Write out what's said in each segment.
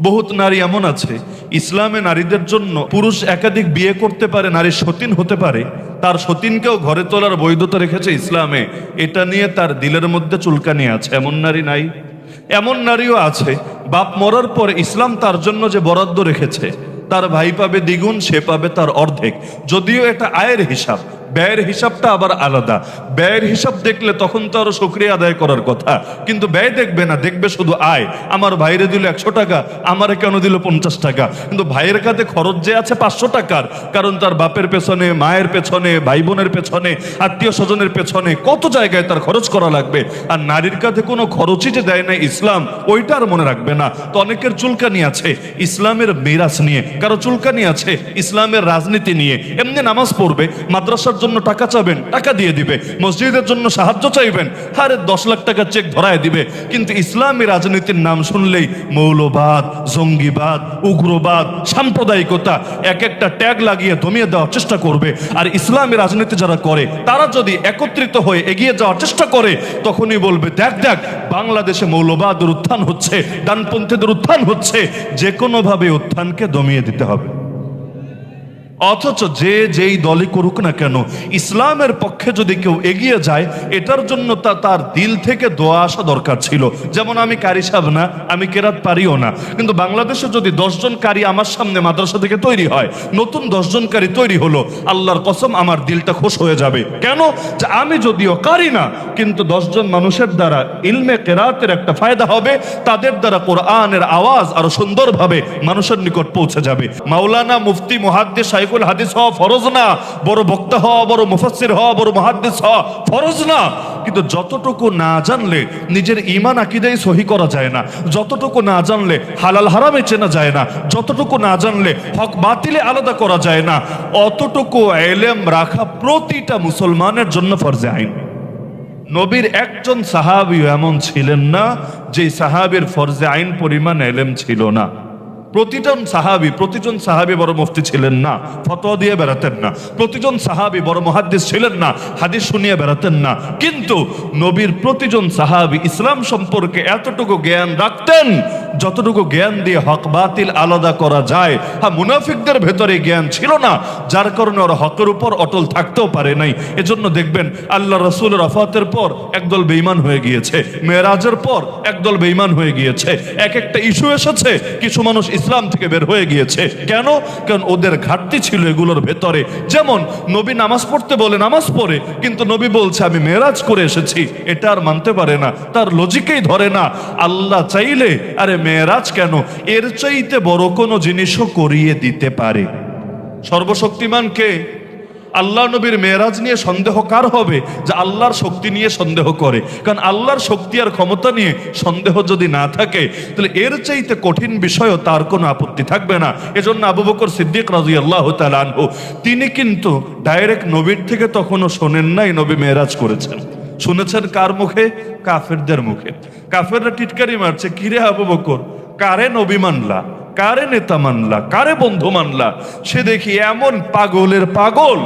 বহুত নারী এমন আছে, ইসলামে নারীদের জন্য পুরুষ একাধিক বিয়ে করতে পারে, নারী সতীন হতে পারে, তার সতীনকেও ঘরে তোলার বৈধতা রেখেছে ইসলামে। এটা নিয়ে তার দিলের মধ্যে চুলকানি আছে। এমন নারী নাই। এমন নারীও আছে, বাপ মরার পর ইসলাম তার জন্য যে বরাদ্দ রেখেছে, তার ভাই পাবে দ্বিগুণ, সে পাবে তার অর্ধেক। যদিও এটা আয়ের হিসাব ব্যয়ের হিসাবটা আবার আলাদা। ব্যয়ের হিসাব দেখলে তখন তো আরও সক্রিয় আদায় করার কথা। কিন্তু ব্যয় দেখবে না, দেখবে শুধু আয়। আমার ভাইরে দিল একশো টাকা, আমারে কেন দিল পঞ্চাশ টাকা? কিন্তু ভাইয়ের কাছে খরচ যে আছে পাঁচশো টাকার, কারণ তার বাপের পেছনে, মায়ের পেছনে ভাই বোনের পেছনে আত্মীয় স্বজনের পেছনে কত জায়গায় তার খরচ করা লাগবে? আর নারীর কাছে কোনো খরচই যে দেয় না ইসলাম, ওইটা আর মনে রাখবে না। তো অনেকের চুলকানি আছে ইসলামের মিরাজ নিয়ে। কারও চুলকানি আছে ইসলামের রাজনীতি নিয়ে। এমনি নামাজ পড়বে, মাদ্রাসার জন্য টাকা চাবেন টাকা দিয়ে দিবে। মসজিদের জন্য সাহায্য চাইবেন আরে দশ লাখ টাকা চেক ধরায় দিবে। কিন্তু ইসলামী রাজনীতির নাম শুনলেই মৌলবাদ, জঙ্গিবাদ, উগ্রবাদ, সাম্প্রদায়িকতা, এক একটা ট্যাগ লাগিয়ে দমিয়ে দেওয়ার চেষ্টা করবে। আর ইসলামী রাজনীতি যারা করে, তারা যদি একত্রিত হয়ে এগিয়ে যাওয়ার চেষ্টা করে, তখনই বলবে, দেখ দেখ, বাংলাদেশে মৌলবাদের উত্থান হচ্ছে, ডানপন্থীদের উত্থান হচ্ছে যে কোনোভাবে উত্থানকে দমিয়ে দিতে হবে। অথচ যে যেই দলই করুক না কেন, ইসলামের পক্ষে যদি কেউ এগিয়ে যায়, এটার জন্য তা তার দিল থেকে দোয়া আসা দরকার ছিল। যেমন আমি কারি সাহেব না, আমি কেরাত পারিও না। কিন্তু বাংলাদেশে যদি দশজন কারি আমার সামনে মাদ্রাসা থেকে তৈরি হয়, নতুন দশজন কারি তৈরি হলো, আল্লাহর কসম আমার দিলটা খুশ হয়ে যাবে। কেন? যে আমি যদিও কারি না, কিন্তু দশজন মানুষের দ্বারা ইলমে কেরাতের একটা ফায়দা হবে, তাদের দ্বারা কোরআনের আওয়াজ আরও সুন্দরভাবে মানুষের নিকট পৌঁছে যাবে। মাওলানা মুফতি মুহাদ্দিস শাইখুল হাদিস হওয়া ফরজ না, বড় বক্তা হওয়া, বড় মুফাসসির হওয়া, বড় মুহাদ্দিস হওয়া ফরজ না। কিন্তু যতটুকু না জানলে নিজের ইমান আকিদাই সহি করা যায় না, যতটুকু না জানলে হালাল হারামে চেনা যায় না, যতটুকু না জানলে হক বাতিলে আলাদা করা যায় না, অতটুকু এলেম রাখা প্রতিটা মুসলমানের জন্য ফরজে আইন। নবীর একজন সাহাবিও এমন ছিলেন না যে সাহাবীর ফরজে আইন পরিমাণ এলেম ছিল না। প্রতিজন সাহাবি প্রতিজন সাহাবি বড় মুফতি ছিলেন না, ফতোয়া দিয়ে বেড়াতেন না। প্রতিজন সাহাবি বড় মহাদ্দিস ছিলেন না, হাদিস শুনিয়ে বেড়াতেন না। কিন্তু নবীর প্রতিজন সাহাবি ইসলাম সম্পর্কে এতটুকু জ্ঞান রাখতেন, যতটুকু জ্ঞান দিয়ে হক বাতিল আলাদা করা যায়। হ্যাঁ মুনাফিকদের ভেতরে জ্ঞান ছিল না, যার কারণে ওরা হকের উপর অটল থাকতেও পারে নাই। এজন্য দেখবেন, আল্লাহ রসুল রফাতের পর একদল বেইমান হয়ে গিয়েছে, মেয়েরাজের পর একদল বেইমান হয়ে গিয়েছে। এক একটা ইস্যু এসেছে, কিছু মানুষ থেকে বের হয়ে গিয়েছে। কেন? কারণ ওদের ঘাটতি ছিল এগুলোর ভেতরে। যেমন, নবী নামাজ পড়তে বলে নামাজ পড়ে, কিন্তু নবী বলছে, আমি মেরাজ করে এসেছি। এটা আর মানতে পারে না। তার লজিকেই ধরে না। আল্লাহ চাইলে, আরে মেয়েরাজ কেন? এর চাইতে বড় কোনো জিনিসও করিয়ে দিতে পারে। সর্বশক্তিমান কে? আল্লাহ নবীর মেয়েরাজ নিয়ে সন্দেহ কার হবে যে আল্লাহর শক্তি নিয়ে সন্দেহ করে? কারণ আল্লাহর শক্তি আর ক্ষমতা নিয়ে সন্দেহ যদি না থাকে, তাহলে এর চাইতে কঠিন বিষয়ও তার কোনো আপত্তি থাকবে না। এজন্য আবু বকর সিদ্দিক রাজি আল্লাহ আনহু, তিনি কিন্তু ডাইরেক্ট নবীর থেকে তখনও শোনেন নাই নবী মেয়েরাজ করেছেন। শুনেছেন কার মুখে? কাফেরদের মুখে। কাফেররা টিটকারি মারছে, কিরে আবু বকর, কারে নবী মানলা? কারে নেতা মানলা? কারে বন্ধু মানলা? সে দেখি এমন পাগলের পাগল।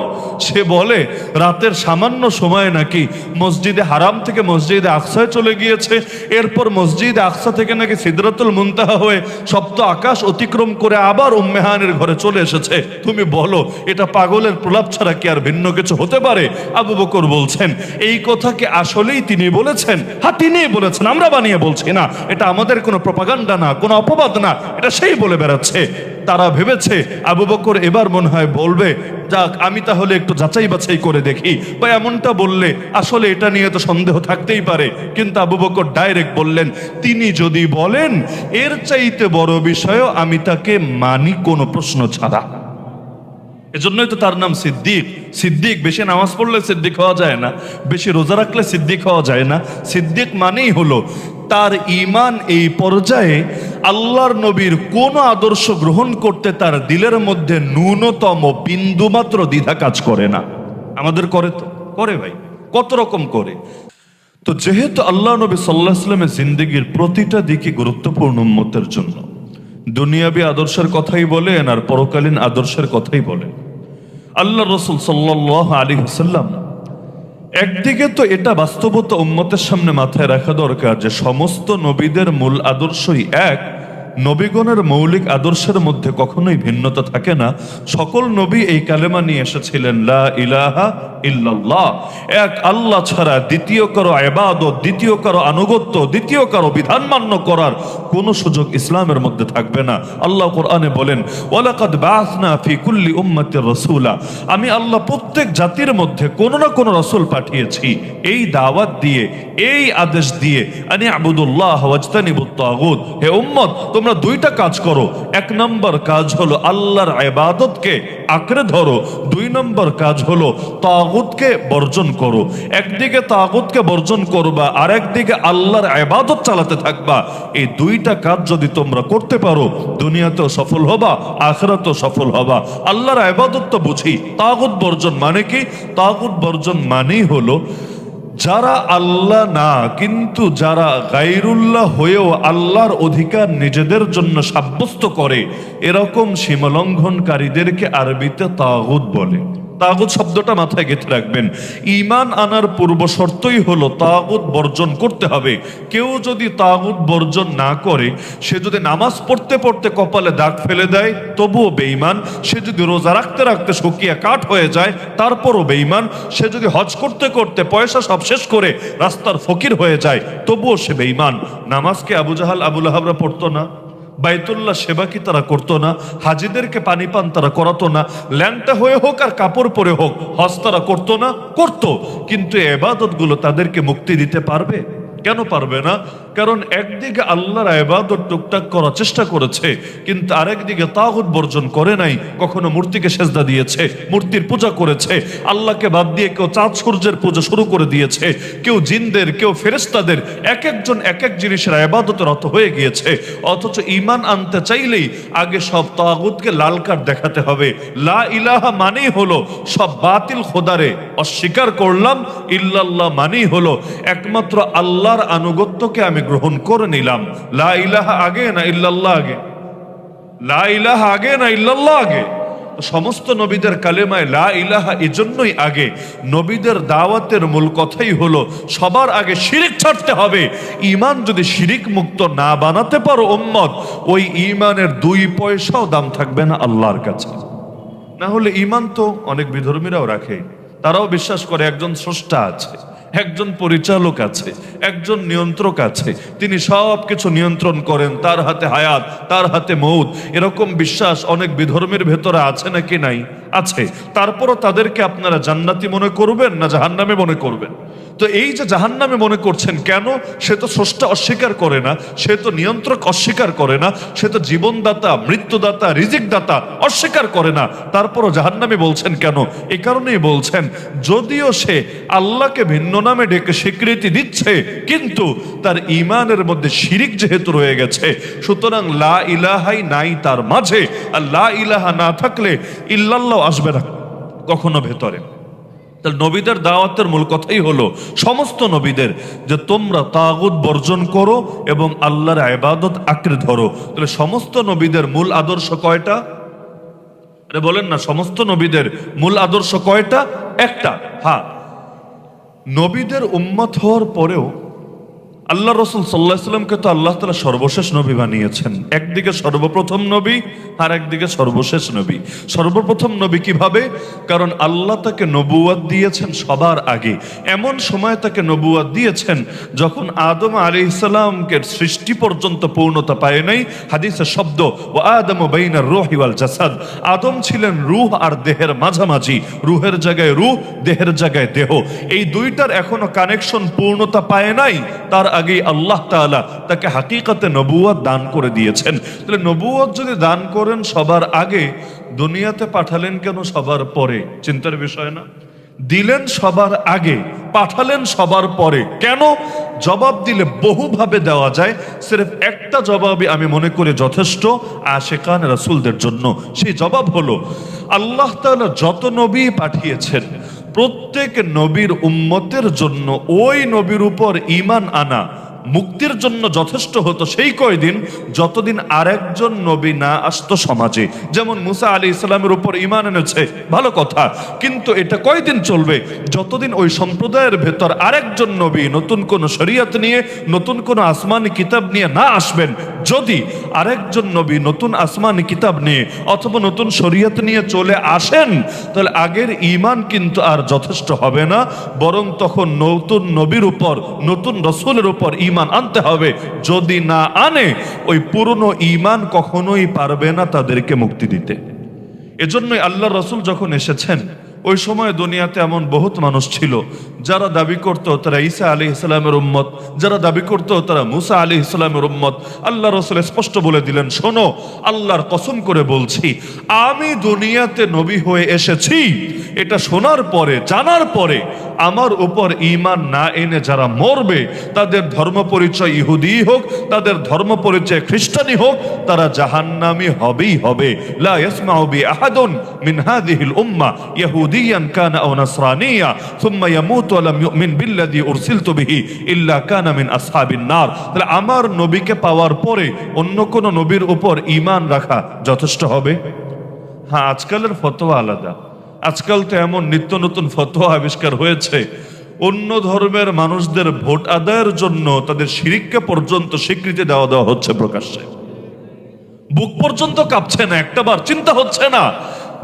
সে বলে, রাতের সামান্য সময় নাকি মসজিদে হারাম থেকে মসজিদে আকসায় চলে গিয়েছে। এরপর মসজিদে আকসা থেকে নাকি সিদরাতুল মুনতাহা হয়ে সপ্ত আকাশ অতিক্রম করে আবার উম্মেহানের ঘরে চলে এসেছে। তুমি বলো, এটা পাগলের প্রলাপ ছাড়া কি আর ভিন্ন কিছু হতে পারে? আবু বকর বলছেন, এই কথা কি আসলেই তিনি বলেছেন? হ্যাঁ তিনিই বলেছেন, আমরা বানিয়ে বলছি না। এটা আমাদের কোনো প্রপাগান্ডা না, কোনো অপবাদ না। এটা সেই বলে বেড়াচ্ছে। তারা ভেবেছে, আবু বকর এবার মনে হয় বলবে, যাক, আমি তাহলে একটু যাচাই বাছাই করে দেখি। বা এমনটা বললে, আসলে এটা নিয়ে তো সন্দেহ থাকতেই পারে। কিন্তু আবু বকর ডাইরেক্ট বললেন, তিনি যদি বলেন, এর চাইতে বড় বিষয়ও আমি তাকে মানি কোনো প্রশ্ন ছাড়া। এজন্যই তো তার নাম সিদ্দিক। সিদ্দিক, বেশি নামাজ পড়লে সিদ্দিক হওয়া যায় না, বেশি রোজা রাখলে সিদ্দিক হওয়া যায় না। সিদ্দিক মানেই হলো তার ইমান এই পর্যায়ে আল্লাহর নবীর কোন আদর্শ গ্রহণ করতে তার দিলের মধ্যে ন্যূনতম বিন্দুমাত্র দ্বিধা কাজ করে না। আমাদের করে তো, করে ভাই, কত রকম করে। তো যেহেতু আল্লাহ নবী সাল্লাহ সাল্লামের জিন্দগির প্রতিটা দিকে গুরুত্বপূর্ণ উম্মতের জন্য, দুনিয়াবি আদর্শের কথাই বলেন আর পরকালীন আদর্শের কথাই বলেন। আল্লাহ রসুল সাল্লাহ আলী হাসাল্লাম একদিকে তো এটা বাস্তবতা উম্মতের সামনে মাথায় রাখা দরকার যে সমস্ত নবীদের মূল আদর্শই এক, নবীগণের মৌলিক আদর্শের মধ্যে কখনোই ভিন্নতা থাকে না। সকল নবী এই কালেমা নিয়ে এসেছিলেন, লা ইলাহা ইল্লাল্লাহ। এক আল্লাহ ছাড়া দ্বিতীয় কারও আবাদত দ্বিতীয় কারও আনুগত্য, দ্বিতীয় কারও বিধান মান্য করার কোনো সুযোগ ইসলামের মধ্যে থাকবে না। আল্লাহ কোরআনে বলেন, ওয়ালাকাদ বাসনা ফি কুল্লি উম্মাতির রাসূলা। আমি আল্লাহ প্রত্যেক জাতির মধ্যে কোনো না কোনো রসুল পাঠিয়েছি। এই দাওয়াত দিয়ে, এই আদেশ দিয়ে, আনি আবুদুল্লাহ ওয়াজতানিবুত হে উম্মত, তোমরা দুইটা কাজ করো। এক নম্বর কাজ হলো আল্লাহর ইবাদতকে আঁকড়ে ধরো। দুই নম্বর কাজ হলো তাগুতকে বর্জন করো। একদিকে তাগুতকে বর্জন করবা আর একদিকে আল্লাহর ইবাদত চালাতে থাকবা। এই দুইটা কাজ যদি তোমরা করতে পারো, দুনিয়াতেও সফল হবা, আখরাতেও সফল হবা। আল্লাহর ইবাদত তো বুঝি। তাগুত বর্জন মানে কি? তাগুত বর্জন মানেই হলো, যারা আল্লাহ না, কিন্তু যারা গাইরুল্লাহ হয়েও আল্লাহর অধিকার নিজেদের জন্য সাব্যস্ত করে, এরকম সীমালঙ্ঘনকারীদেরকে আরবিতে তাগুত বলে। তাগুত শব্দটা মাথায় গেঁথে রাখবেন। ইমান আনার পূর্ব শর্তই হলো তাগুত বর্জন করতে হবে। কেউ যদি তাগুত বর্জন না করে, সে যদি নামাজ পড়তে পড়তে কপালে দাগ ফেলে দেয়, তবুও বেঈমান। সে যদি রোজা রাখতে রাখতে শুকিয়ে কাঠ হয়ে যায়, তারপরও বেঈমান। সে যদি হজ করতে করতে পয়সা সব শেষ করে রাস্তার ফকির হয়ে যায়, তবুও সে বেঈমান। নামাজকে আবু জাহাল, আবুল আহাবরা পড়তো না? বাইতুল্লাহ সেবা কি তারা করতো না? হাজিদেরকে পানি পান তারা করাতো না? ল্যাংটা হয়ে হোক আর কাপড় পরে হোক, হজ তারা করতো না? করতো। কিন্তু এবাদতগুলো তাদেরকে মুক্তি দিতে পারবে? কেন পারবে না? কারণ একদিকে আল্লাহর আবাদত টুকটাক করার চেষ্টা করেছে, কিন্তু আরেকদিকে তাগুত বর্জন করে নাই, কখনো মূর্তিকে সেজদা দিয়েছে, মূর্তির পূজা করেছে, আল্লাহকে বাদ দিয়ে কেউ চাঁদ সূর্যের পূজা শুরু করে দিয়েছে, কেউ জিনদের, কেউ ফেরেস্তাদের এক একজন এক এক জিনিসের আবাদতের অত হয়ে গিয়েছে, অথচ ইমান আনতে চাইলেই আগে সব তাগুতকে লাল কার্ড দেখাতে হবে। লা ইলাহা মানেই হলো, সব বাতিল খোদারে অস্বীকার করলাম, ইল্লাল্লাহ মানেই হলো, একমাত্র আল্লাহর আনুগত্যকে আমি গ্রহণ করে নিলাম। লা ইলাহা আগে না ইল্লাল্লাহ আগে? লা ইলাহা আগে না ইল্লাল্লাহ আগে? সমস্ত নবীদের কালেমায় লা ইলাহা এজন্যই আগে। নবীদের দাওয়াতের মূল কথাই হলো, সবার আগে শিরিক ছাড়তে হবে। ইমান যদি শিরিক মুক্ত না বানাতে পারো উম্মত, ওই ইমানের দুই পয়সাও দাম থাকবে না আল্লাহর কাছে। না হলে ইমান তো অনেক বিধর্মীরাও রাখে। তারাও বিশ্বাস করে একজন স্রষ্টা আছে। একজন পরিচালক আছে, একজন নিয়ন্ত্রক আছে, তিনি সব কিছু নিয়ন্ত্রণ করেন, তার হাতে হায়াত, তার হাতে মৌত। এরকম বিশ্বাস অনেক বিধর্মের ভেতরে আছে নাকি নাই? আছে, তারপরও তাদেরকে আপনারা জান্নাতি মনে করবেন না জাহান্নামে মনে করবেন? তো এই যে জাহান্নামে মনে করছেন কেন? সে তো স্রষ্টা অস্বীকার করে না, সে তো নিয়ন্ত্রক অস্বীকার করে না, সে তো জীবনদাতা, মৃত্যুদাতা রিজিক দাতা অস্বীকার করে না। তারপরও জাহান্নামে বলছেন কেন? এই কারণেই বলছেন, যদিও সে আল্লাহকে ভিন্ন নামে ডেকে স্বীকৃতি দিচ্ছে, কিন্তু তার ইমানের মধ্যে শিরিক যেহেতু রয়ে গেছে, সুতরাং লা ইলাহাই নাই তার মাঝে। আর লা ইলাহা না থাকলে ইল্লাল্লাহ আসবে না, কখনো ভেতরে। তাহলে নবীদের দাওয়াতের মূল কথাই হলো, সমস্ত নবীদের যে তোমরা তাগুত বর্জন করো এবং আল্লাহর আবাদত আঁকড়ে ধরো। তাহলে সমস্ত নবীদের মূল আদর্শ কয়টা? আরে বলেন না, সমস্ত নবীদের মূল আদর্শ কয়টা? একটা হ্যাঁ। নবীদের উম্মত হওয়ার পরেও আল্লাহ রসুল সাল্লাহ তো আল্লাহ তালা সর্বশেষ নবী বানিয়েছেন। একদিকে সর্বপ্রথম নবী আর একদিকে সর্বশেষ নবী। সর্বপ্রথম নবী কীভাবে? কারণ আল্লাহ তাকে নবুয়াদ দিয়েছেন সবার আগে। এমন সময় তাকে নবুয়াদ দিয়েছেন যখন আদম আলী ইসলামকে সৃষ্টি পর্যন্ত পূর্ণতা পায় নাই। হাদিসের শব্দ ও আদম বাইনার রোহিওয়াল জাসাদ। আদম ছিলেন রুহ আর দেহের মাঝামাঝি। রুহের জায়গায় রুহ, দেহের জায়গায় দেহ। এই দুইটার এখনও কানেকশন পূর্ণতা পায় নাই, তার আগেই আল্লাহ তাআলা তাকে হাকিকাতে নবুয়াত দান করে দিয়েছেন। তাহলে নবুয়াত যদি দান করেন সবার আগে দুনিয়াতে পাঠালেন কেন সবার পরে? চিন্তার বিষয় না। দিলেন সবার আগে, পাঠালেন সবার পরে। কেন? জবাব দিলে বহুভাবে দেওয়া যায়। সিরেফ একটা জবাবই আমি মনে করি যথেষ্ট আশেকান রাসুলদের জন্য। সেই জবাব হলো, আল্লাহ তাআলা যত নবী পাঠিয়েছেন প্রত্যেক নবীর উম্মতের জন্য ওই নবীর উপর ইমান আনা। মুক্তির জন্য যথেষ্ট হতো সেই কয়দিন যতদিন আরেকজন নবী না আসতো সমাজে। যেমন মুসা আলী ইসলামের উপর ইমান এনেছে, ভালো কথা। কিন্তু এটা কয়দিন চলবে? যতদিন ওই সম্প্রদায়ের ভেতর আরেকজন নবী নতুন কোন শরীয়ত নিয়ে, নতুন কোন আসমানি কিতাব নিয়ে না আসবেন, যদি আরেকজন নবী নতুন আসমানি কিতাব নিয়ে অথবা নতুন শরীয়ত নিয়ে চলে আসেন, তাহলে আগের ইমান কিন্তু আর যথেষ্ট হবে না, বরং তখন নতুন নবীর উপর, নতুন রসুলের উপর ইমান আনতে হবে। যদি না আনে, ওই পুরনো ইমান কখনোই পারবে না তাদেরকে মুক্তি দিতে। এজন্যই আল্লাহ রসুল যখন এসেছেন ওই সময় দুনিয়াতে এমন বহুত মানুষ ছিল, যারা দাবি করত তারা ঈসা আলী ইসলামের উম্মত, যারা দাবি করত তারা মুসা আলী ইসলামের উম্মত। আল্লাহ রসুল স্পষ্ট বলে দিলেন, শোনো, আল্লাহর কসম করে বলছি, আমি দুনিয়াতে নবী হয়ে এসেছি। এটা শোনার পরে, জানার পরে আমার উপর ইমান না এনে যারা মরবে, তাদের ধর্ম পরিচয় ইহুদি হোক, তাদের ধর্ম পরিচয় খ্রিস্টানি হোক, তারা জাহান্নামি হবেই হবে। লা ইয়াসমাউ বি আহাদুন মিন হাদিহিল উম্মাহ ইয়াহুদিয়ান কানা আও নাসরানিয়া থুম্মা ইয়ামুতু ওয়া লাম ইউমিন বিল্লাযী উরসিলতু বিহি ইল্লা কানা মিন আসহাবিন নার। তাহলে আমার নবীকে পাওয়ার পরে অন্য কোন নবীর উপর ঈমান রাখা যথেষ্ট হবে? হ্যাঁ আজকালের ফতোয়া আলাদা। আজকাল তো এমন নিত্য নতুন ফতোয়া আবিষ্কার হয়েছে। অন্য ধর্মের মানুষদের ভোট আদায়ের জন্য তাদের শিরিককে পর্যন্ত স্বীকৃতি দেওয়া দেওয়া হচ্ছে প্রকাশ্যে। বুক পর্যন্ত কাঁপছে না, একটাবার চিন্তা হচ্ছে না।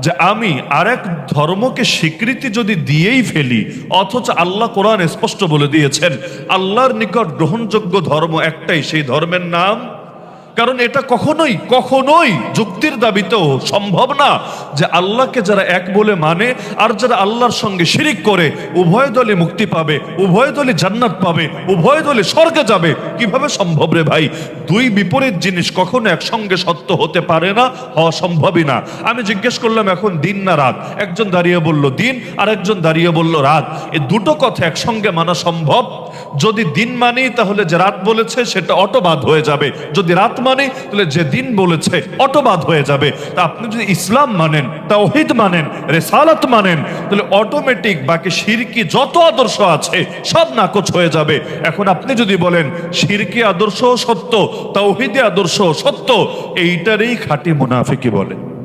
যে আমি আরেক ধর্মকে স্বীকৃতি যদি দিয়েই ফেলি, অথচ আল্লাহ কোরআন স্পষ্ট বলে দিয়েছেন, আল্লাহর নিকট গ্রহণযোগ্য ধর্ম একটাই, সেই ধর্মের নাম কারণ এটা কখনোই কখনোই যুক্তির দাবিতেও সম্ভব না যে আল্লাহকে যারা এক বলে মানে আর যারা আল্লাহর সঙ্গে শিরিক করে, উভয় দলে মুক্তি পাবে, উভয় দলে জান্নাত পাবে, উভয় দলে স্বর্গে যাবে। কীভাবে সম্ভব রে ভাই? দুই বিপরীত জিনিস কখনো একসঙ্গে সত্য হতে পারে না, হওয়া সম্ভবই না। আমি জিজ্ঞেস করলাম, এখন দিন না রাত? একজন দাঁড়িয়ে বলল, দিন, আর একজন দাঁড়িয়ে বলল, রাত। এই দুটো কথা একসঙ্গে মানা সম্ভব যদি দিন মানি, তাহলে যে রাত বলেছে, সেটা অটোবাদ হয়ে যাবে। যদি রাত মানে তাহলে যে দিন বলেছে, অটোবাদ হয়ে যাবে। তা আপনি যদি ইসলাম মানেন তা তাওহিদ মানেন, রেসালাত মানেন, তাহলে অটোমেটিক বাকি শিরকি যত আদর্শ আছে, সব নাকচ হয়ে যাবে। এখন আপনি যদি বলেন, শিরকি আদর্শ সত্য, তাওহিদি আদর্শ সত্য, এইটারই খাঁটি মুনাফিকি বলে।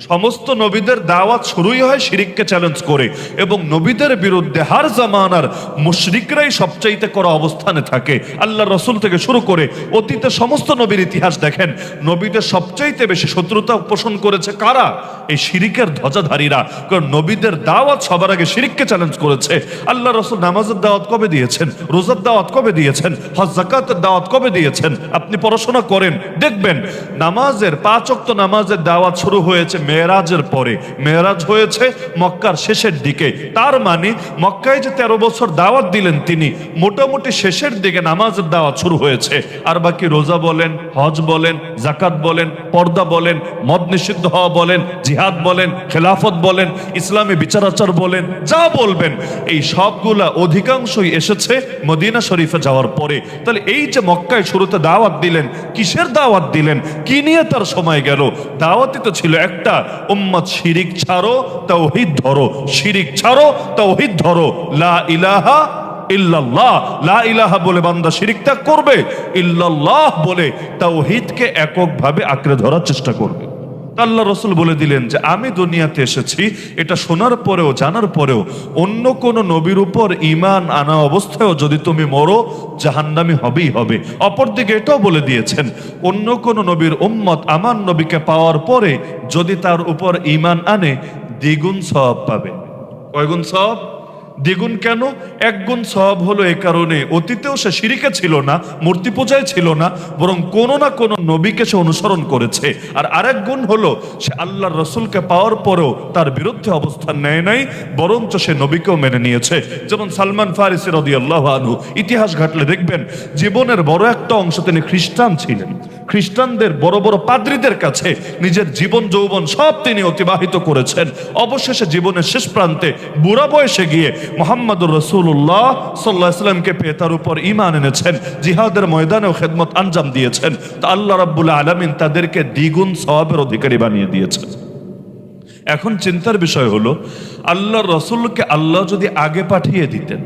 সমস্ত নবীদের দাওয়াত শুরুই হয় শিরিককে চ্যালেঞ্জ করে এবং নবীদের বিরুদ্ধে হার জামানার মুশরিকরাই সবচাইতে করা অবস্থানে থাকে। আল্লাহ রসুল থেকে শুরু করে অতীতে সমস্ত নবীর ইতিহাস দেখেন, নবীদের সবচাইতে বেশি শত্রুতা পোষণ করেছে কারা? এই শিরিকের ধ্বজাধারীরা, কারণ নবীদের দাওয়াত সবার আগে শিরিককে চ্যালেঞ্জ করেছে। আল্লাহ রসুল নামাজের দাওয়াত কবে দিয়েছেন? রোজার দাওয়াত কবে দিয়েছেন? হজ, জাকাতের দাওয়াত কবে দিয়েছেন? আপনি পড়াশোনা করেন, দেখবেন, নামাজের পাঁচ অক্ত নামাজের দাওয়াত শুরু হয়েছে মেয়েরাজের পরে। মেয়েরাজ হয়েছে মক্কার শেষের দিকে। তার মানে মক্কায় যে তেরো বছর দাওয়াত দিলেন তিনি, মোটামুটি শেষের দিকে নামাজের দাওয়াত শুরু হয়েছে। আর বাকি রোজা বলেন, হজ বলেন জাকাত বলেন, পর্দা বলেন, মদ নিষিদ্ধ হওয়া বলেন, জিহাদ বলেন, খেলাফত বলেন, ইসলামী বিচারাচার বলেন, যা বলবেন, এই সবগুলা অধিকাংশই এসেছে মদিনা শরীফে যাওয়ার পরে। তাহলে এই যে মক্কায় শুরুতে দাওয়াত দিলেন, কিসের দাওয়াত দিলেন, কি নিয়ে তার সময় গেল? দাওয়াতই তো ছিল একটা উম্মত শিরিক ছাড়ো তাওহিদ ধরো। শিরিক ছাড়ো তাওহিদ ধরো। লা ইলাহা ইল্লাল্লাহ। লা ইলাহা বলে বান্দা করবে। ইল্লাল্লাহ বলে এককভাবে আঁকড়ে ধরার চেষ্টা করবে। আল্লাহ রসুল বলে দিলেন যে, আমি দুনিয়াতে এসেছি, এটা শোনার পরেও, জানার পরেও, অন্য কোন নবীর উপর ইমান আনা অবস্থায়ও যদি তুমি মরো, জাহান্নামি হবেই হবে। অপরদিকে এটাও বলে দিয়েছেন, অন্য কোন নবীর উম্মত আমার নবীকে পাওয়ার পরে যদি তার উপর ইমান আনে, দ্বিগুণ সব পাবে। কয়গুণ সব দ্বিগুণ কেন? এক গুণ সব হলো এ কারণে অতীতেও সে সিরিকে ছিল না, মূর্তি পূজায় ছিল না, বরং কোনো না কোনো নবীকে সে অনুসরণ করেছে। আর আরেক গুণ হলো, সে আল্লাহর রসুলকে পাওয়ার পরেও তার বিরুদ্ধে অবস্থান নেয় নাই, বরঞ্চ সে নবীকেও মেনে নিয়েছে। যেমন সালমান ফারিসি রদি আল্লাহ আনহু ইতিহাস ঘাটলে দেখবেন, জীবনের বড় একটা অংশ তিনি খ্রিস্টান ছিলেন। খ্রিস্টানদের বড় বড় পাদ্রীদের কাছে নিজের জীবন যৌবন সব তিনি অতিবাহিত করেছেন। অবশেষে জীবনের শেষ প্রান্তে বুড়া বয়সে গিয়ে মোহাম্মদুর রসুল্লাহ সাল্লাহ ইসলামকে পেয়ে তার উপর ইমান এনেছেন, জিহাদের ময়দানেও খেদমত আঞ্জাম দিয়েছেন। তা আল্লাহ রাব্বুল্লাহ আলমিন তাদেরকে দ্বিগুণ সওয়াবের অধিকারী বানিয়ে দিয়েছেন। এখন চিন্তার বিষয় হলো আল্লাহ রসুলকে আল্লাহ যদি আগে পাঠিয়ে দিতেন,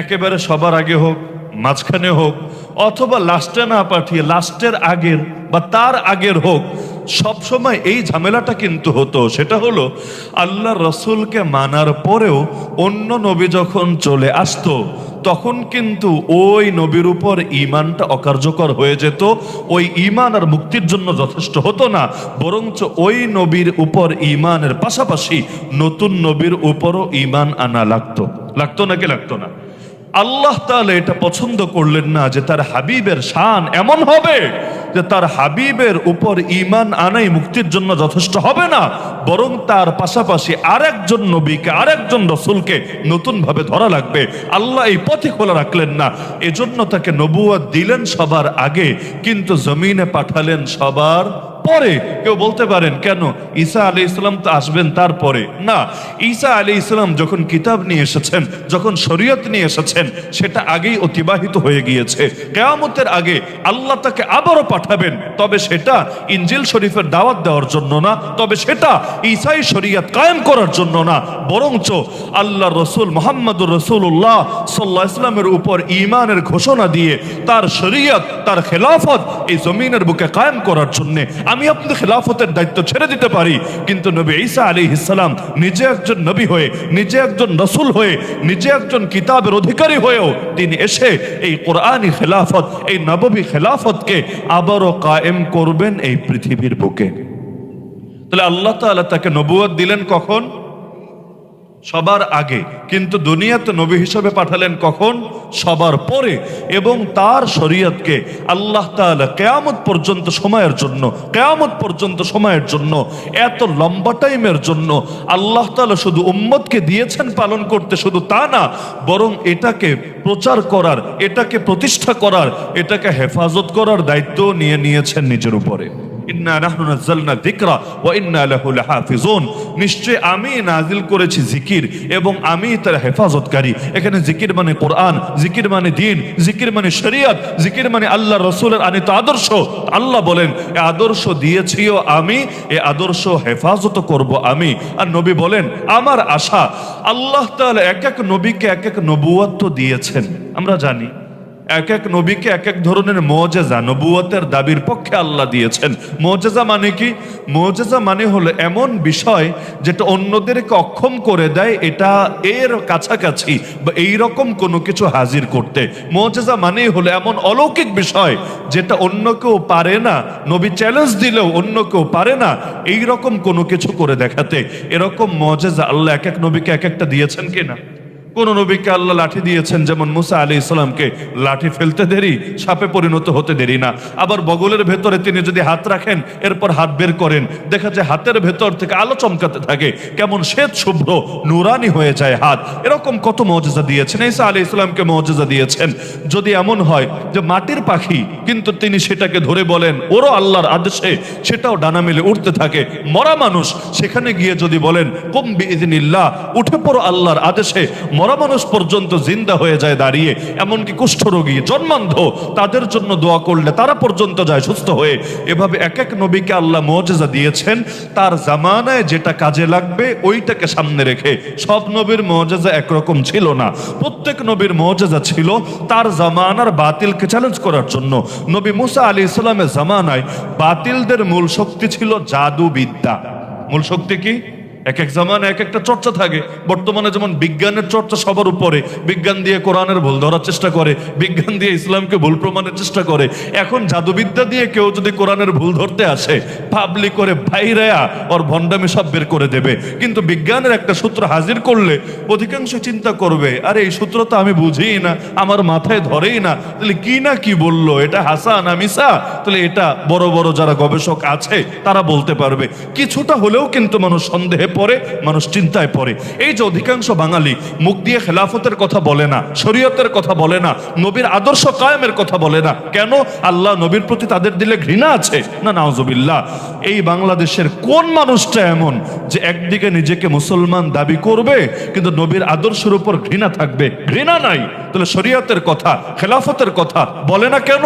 একেবারে সবার আগে হোক, মাঝখানে হোক অথবা লাস্টে না পাঠিয়ে, লাস্টের আগের বা তার আগের হোক সব সময় এই ঝামেলাটা কিন্তু হতো। সেটা হলো, আল্লাহ রসুলকে মানার পরেও অন্য নবী যখন চলে আসতো, তখন কিন্তু ওই নবীর উপর ইমানটা অকার্যকর হয়ে যেত। ওই ইমান আর মুক্তির জন্য যথেষ্ট হতো না, বরঞ্চ ওই নবীর উপর ইমানের পাশাপাশি নতুন নবীর উপরও ইমান আনা লাগতো। লাগতো নাকি লাগতো না? আল্লাহ তাহলে এটা পছন্দ করলেন না যে তার হাবিবের শান এমন হবে যে তার হাবিবের উপর ইমান আনাই মুক্তির জন্য যথেষ্ট হবে না, বরং তার পাশাপাশি আরেকজন নবীকে, আরেকজন রসুলকে নতুন ভাবে ধরা লাগবে। আল্লাহ এই পথে খোলা রাখলেন না। এজন্য তাকে নবুয়া দিলেন সবার আগে, কিন্তু জমিনে পাঠালেন সবার পরে কেউ বলতে পারেন, কেন? ঈসা আলী ইসলাম তো আসবেন তারপরে। না, ঈসা আলী ইসলাম যখন কিতাব নিয়ে এসেছেন, যখন শরীয়ত নিয়ে এসেছেন, সেটা আগেই অতিবাহিত হয়ে গিয়েছে। কেয়ামতের আগে আল্লাহ তাকে আবারও পাঠাবেন। তবে সেটা ইঞ্জিল শরীফের দাওয়াত দেওয়ার জন্য না, তবে সেটা ঈসাই শরীয়ত কায়েম করার জন্য না। বরঞ্চ আল্লাহ রসুল মোহাম্মদুর রসুল্লাহ সাল্লাহ ইসলামের উপর ইমানের ঘোষণা দিয়ে তার শরীয়ত, তার খেলাফত এই জমিনের বুকে কায়েম করার জন্যে আমি আপনাদের খেলাফতের দায়িত্ব ছেড়ে দিতে পারি, কিন্তু নবী ঈসা আলী ইসলাম নিজে একজন নবী হয়ে, নিজে একজন রসুল হয়ে, নিজে একজন কিতাবের অধিকারী হয়েও তিনি এসে এই কোরআনী খেলাফত, এই নববী খেলাফতকে আবারও কায়েম করবেন এই পৃথিবীর বুকে। তাহলে আল্লাহ তাআলা তাকে নবুয়ত দিলেন কখন? সবার আগে। কিন্তু দুনিয়াতে নবী হিসেবে পাঠালেন কখন? সবার পরে। এবং তার শরীয়তকে আল্লাহ তাআলা কেয়ামত পর্যন্ত সময়ের জন্য, কেয়ামত পর্যন্ত সময়ের জন্য, এত লম্বা টাইমের জন্য আল্লাহ তাআলা শুধু উম্মতকে দিয়েছেন পালন করতে, শুধু তা না, বরং এটাকে প্রচার করার, এটাকে প্রতিষ্ঠা করার, এটাকে হেফাজত করার দায়িত্ব নিয়ে নিয়েছেন নিজের উপরে। ইন্না নাহনু নাযালনা যিকরা ওয়া ইন্না লাহু লাহাফিজুন। নিশ্চয় আমি নাজিল করেছি জিকির এবং আমি তার হেফাজতকারী। এখানে জিকির মানে কোরআন, জিকির মানে দিন, জিকির মানে শরীয়ত, জিকির মানে আল্লাহ রসুলের আনিত আদর্শ। আল্লাহ বলেন, এ আদর্শ দিয়েছিও আমি, এ আদর্শ হেফাজত করব আমি। আর নবী বলেন, আমার আশা, আল্লাহ তাআলা এক এক নবীকে এক এক নবুয়ত তো দিয়েছেন। আমরা জানি এক এক নবীকে এক এক ধরনের মজেজা, নবুয়তের দাবির পক্ষে আল্লাহ দিয়েছেন। মজেজা মানে কি? মজেজা মানে হলো এমন বিষয় যেটা অন্যদেরকে অক্ষম করে দেয়, এটা এর কাছাকাছি বা এই রকম কোনো কিছু হাজির করতে। মজেজা মানেই হলো এমন অলৌকিক বিষয় যেটা অন্য কেউ পারে না, নবী চ্যালেঞ্জ দিলেও অন্য কেউ পারে না এই রকম কোনো কিছু করে দেখাতে। এরকম মজেজা আল্লাহ এক এক নবীকে এক একটা দিয়েছেন কিনা? কোন নবীকে আল্লাহ লাঠি দিয়েছেন? যেমন মুসা আলী ইসলামকে লাঠি ফেলতে দেরি, সাপে পরিণত হতে দেরি না। আবার বগলের ভেতরে তিনি যদি হাত রাখেন, এরপর হাত বের করেন। দেখা যায় হাতের ভেতর থেকে আলো চমকাতে থাকে। কেমন শ্বেত শুভ্র, নুরানি হয়ে যায় হাত। এরকম কত মজেজা দিয়েছেন? ঈসা আলী ইসলামকে মজেজা দিয়েছেন। যদি এমন হয় যে মাটির পাখি, কিন্তু তিনি সেটাকে ধরে বলেন ওরও আল্লাহর আদেশে। সেটাও ডানা মেলে উঠতে থাকে। মরা মানুষ সেখানে গিয়ে যদি বলেন কম্বি ইদিনিল্লাহ উঠে পড়ো আল্লাহর আদেশে। মরা মানুষ পর্যন্ত জিন্দা হয়ে যায় দাঁড়িয়ে, এমনকি কুষ্ঠরোগী, জন্মান্ধ, তাদের জন্য দোয়া করলে তারা পর্যন্ত যায় সুস্থ হয়ে। এভাবে এক এক নবীকে আল্লাহ মজেজা দিয়েছেন, তার জামানায় যেটা কাজে লাগবে ওইটাকে সামনে রেখে। সব নবীর মজেজা একরকম ছিল না। প্রত্যেক নবীর মজেজা ছিল তার জামানার বাতিলকে চ্যালেঞ্জ করার জন্য। নবী মুসা আলী ইসলামের জামানায় বাতিলদের মূল শক্তি ছিল জাদু বিদ্যা মূল শক্তি কি? এক এক জামান এক একটা চর্চা থাকে। বর্তমানে যেমন বিজ্ঞানের চর্চা সবার উপরে, বিজ্ঞান দিয়ে কোরআনের ভুল ধরার চেষ্টা করে, বিজ্ঞান দিয়ে ইসলামকে ভুল প্রমাণের চেষ্টা করে। এখন জাদুবিদ্যা দিয়ে কেউ যদি কোরআনের ভুল ধরতে আসে পাবলিক করে ভাইরায়া ওর ভণ্ডামি সব বের করে দেবে। কিন্তু বিজ্ঞানের একটা সূত্র হাজির করলে অধিকাংশ চিন্তা করবে, আরে, এই সূত্র তো আমি বুঝিই না, আমার মাথায় ধরেই না। তাহলে কি না কি বলল? এটা হাসা না মিসা? তাহলে এটা বড় বড় যারা গবেষক আছে, তারা বলতে পারবে। কিছুটা হলেও কিন্তু মানুষ সন্দেহে পড়ে, মানুষ চিন্তায় পড়ে। এই যে অধিকাংশ বাঙালি মুখ দিয়ে খেলাফতের কথা বলে না, শরীয়তের কথা বলে না, নবীর আদর্শ কায়েমের কথা বলে না, কেন? আল্লাহ নবীর প্রতি তাদের দিলে ঘৃণা আছে? না নাওজবিল্লাহ এই বাংলাদেশের কোন মানুষটা এমন যে একদিকে নিজেকে মুসলমান দাবি করবে, কিন্তু নবীর আদর্শের উপর ঘৃণা থাকবে? ঘৃণা নাই। তাহলে শরীয়তের কথা, খেলাফতের কথা বলে না কেন?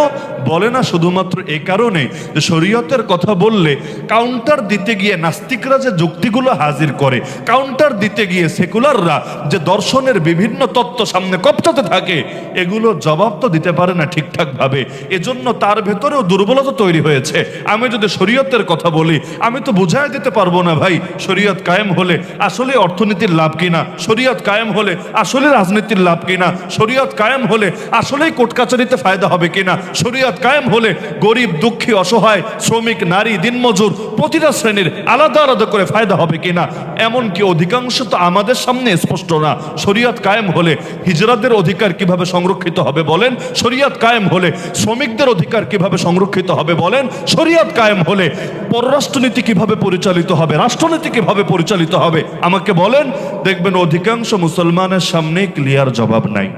বলে না শুধুমাত্র এই কারণে যে শরীয়তের কথা বললে কাউন্টার দিতে গিয়ে নাস্তিকরা যে যুক্তিগুলো হাজির হাজির করে। কাউন্টার দিতে গিয়ে সেকুলাররা যে দর্শনের বিভিন্ন তত্ত্ব সামনে কপচাতে থাকে, এগুলো জবাব তো দিতে পারে না ঠিকঠাক ভাবে এজন্য তার ভেতরেও দুর্বলতা তৈরি হয়েছে। আমি যদি শরীয়তের কথা বলি, আমি তো বুঝাই দিতে পারব না ভাই, শরীয়ত কায়েম হলে আসলে অর্থনীতির লাভ কিনা? শরীয়ত কায়েম হলে আসলে রাজনীতির লাভ কিনা? শরীয়ত কায়েম হলে আসলেই কোর্ট কাচারিতে ফায়দা হবে কিনা? শরীয়ত কায়েম হলে গরিব, দুঃখী, অসহায়, শ্রমিক, নারী, দিনমজুর প্রতিটা শ্রেণির আলাদা আলাদা করে ফায়দা হবে কিনা? এমনকি অধিকাংশ তো আমাদের সামনে স্পষ্ট না। শরীয়ত কায়েম হলে হিজরাদের অধিকার কীভাবে সংরক্ষিত হবে বলেন? শরীয়ত কায়েম হলে শ্রমিকদের অধিকার কীভাবে সংরক্ষিত হবে বলেন? শরীয়ত কায়েম হলে পররাষ্ট্রনীতি কীভাবে পরিচালিত হবে? রাষ্ট্রনীতি কীভাবে পরিচালিত হবে? আমাকে বলেন, দেখবেন অধিকাংশ মুসলমানের সামনে ক্লিয়ার জবাব নাই।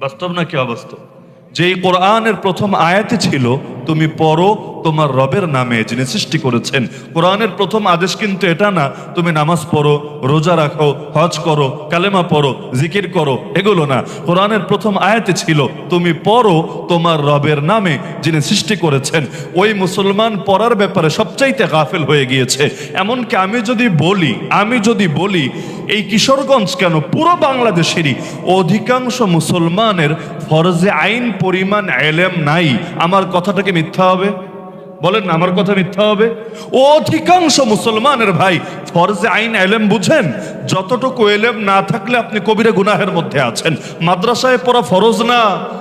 বাস্তব নাকি অবাস্তব? যেই কোরআনের প্রথম আয়াতে ছিল তুমি পড়ো, তোমার রবের নামে যিনি সৃষ্টি করেছেন। কোরআনের প্রথম আদেশ কিন্তু এটা না, তুমি নামাজ পড়ো, রোজা রাখো, হজ করো, কালেমা পড়ো, জিকির করো, এগুলো না। কোরআনের প্রথম আয়াতে ছিল, তুমি পড়ো, তোমার রবের নামে যিনি সৃষ্টি করেছেন। ওই মুসলমান পড়ার ব্যাপারে সবচাইতে গাফেল হয়ে গিয়েছে। এমনকি আমি যদি বলি, আমি যদি বলি, এই কিশোরগঞ্জ কেন? পুরো বাংলাদেশেরই অধিকাংশ মুসলমানের ফরজে আইন পরিমাণ এলেম নাই। আমার কথাটা কি মিথ্যা হবে? বলেন না, আমার কথা মিথ্যা হবে? অধিকাংশ মুসলমানের ভাই ফরজে আইন এলেম বুঝেন, যতটুকু এলেম না থাকলে আপনি কবিরা গুনাহের মধ্যে আছেন। মাদ্রাসায় পড়া ফরজ না।